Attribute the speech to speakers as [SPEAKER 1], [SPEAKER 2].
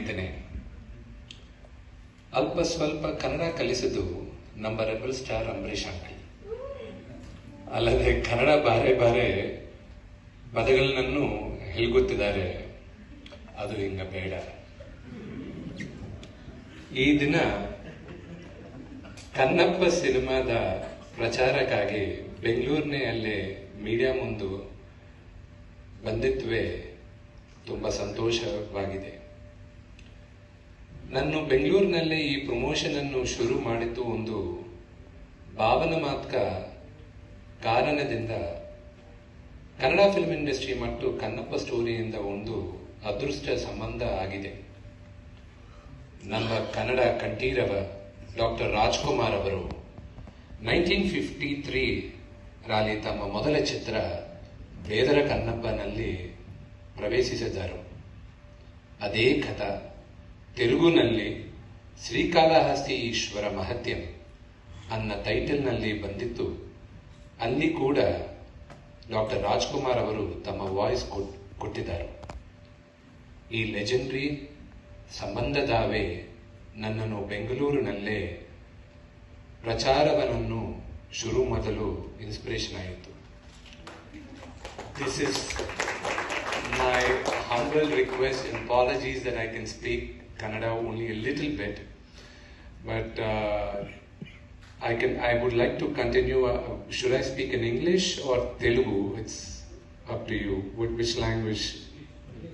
[SPEAKER 1] ಸ್ನೇಹಿತನೇ ಅಲ್ಪ ಸ್ವಲ್ಪ ಕನ್ನಡ ಕಲಿಸಿದ್ದು ನಮ್ಮ ರೆಬಲ್ ಸ್ಟಾರ್ ಅಂಬರೀಷ್ ಅಂಕಲ್. ಅಲ್ಲದೆ ಕನ್ನಡ ಬಾರೆ ಬಾರೆ ಪದಗಳನ್ನೂ ಹೇಳ್ಗುತ್ತಿದ್ದಾರೆ ಅದು ಹಿಂಗ ಬೇಡ. ಈ ದಿನ ಕನ್ನಪ್ಪ ಸಿನಿಮಾದ ಪ್ರಚಾರಕ್ಕಾಗಿ ಬೆಂಗಳೂರಿನಲ್ಲಿ ಮೀಡಿಯಾ ಮುಂದೆ ಬಂದಿತ್ವೇ ತುಂಬ ಸಂತೋಷವಾಗಿದೆ. ನಾನು ಬೆಂಗಳೂರಿನಲ್ಲಿ ಈ ಪ್ರಮೋಷನ್ ಅನ್ನು ಶುರು ಮಾಡಿದ್ದು ಒಂದು ಭಾವನಾತ್ಮಕ ಕಾರಣದಿಂದ ಕನ್ನಡ ಫಿಲ್ಮ್ ಇಂಡಸ್ಟ್ರಿ ಮತ್ತು ಕನ್ನಪ್ಪ ಸ್ಟೋರಿಯಿಂದ ಒಂದು ಅದೃಷ್ಟ ಸಂಬಂಧ ಆಗಿದೆ. ನಮ್ಮ ಕನ್ನಡ ಕಂಠೀರವ ಡಾಕ್ಟರ್ ರಾಜ್ಕುಮಾರ್ ಅವರು ನೈನ್ಟೀನ್ ಫಿಫ್ಟಿ ತ್ರೀ ರಲ್ಲಿ ತಮ್ಮ ಮೊದಲ ಚಿತ್ರ ಬೇದರ ಕನ್ನಪ್ಪನಲ್ಲಿ ಪ್ರವೇಶಿಸಿದರು ಅದೇ ಕಥ ತೆಲುಗುನಲ್ಲಿ ಶ್ರೀಕಾಳಹಸ್ತಿ ಈಶ್ವರ ಮಹತ್ಯಂ ಅನ್ನ ಟೈಟಲ್ನಲ್ಲಿ ಬಂದಿತ್ತು. ಅಲ್ಲಿ ಕೂಡ ಡಾಕ್ಟರ್ ರಾಜ್ಕುಮಾರ್ ಅವರು ತಮ್ಮ ವಾಯ್ಸ್ ಕೊಟ್ಟಿದ್ದಾರೆ. ಈ ಲೆಜೆಂಡ್ರಿ ಸಂಬಂಧದಾವೆ ನನ್ನನ್ನು ಬೆಂಗಳೂರಿನಲ್ಲೇ ಪ್ರಚಾರವನ್ನು ಶುರು ಮಾಡಲು ಇನ್ಸ್ಪಿರೇಷನ್ ಆಯಿತು. This is my humble request in apologies that I can speak Kannada only a little bit, but uh, I can. I would like to continue. Uh, should I speak in English or Telugu? It's up to you. Which language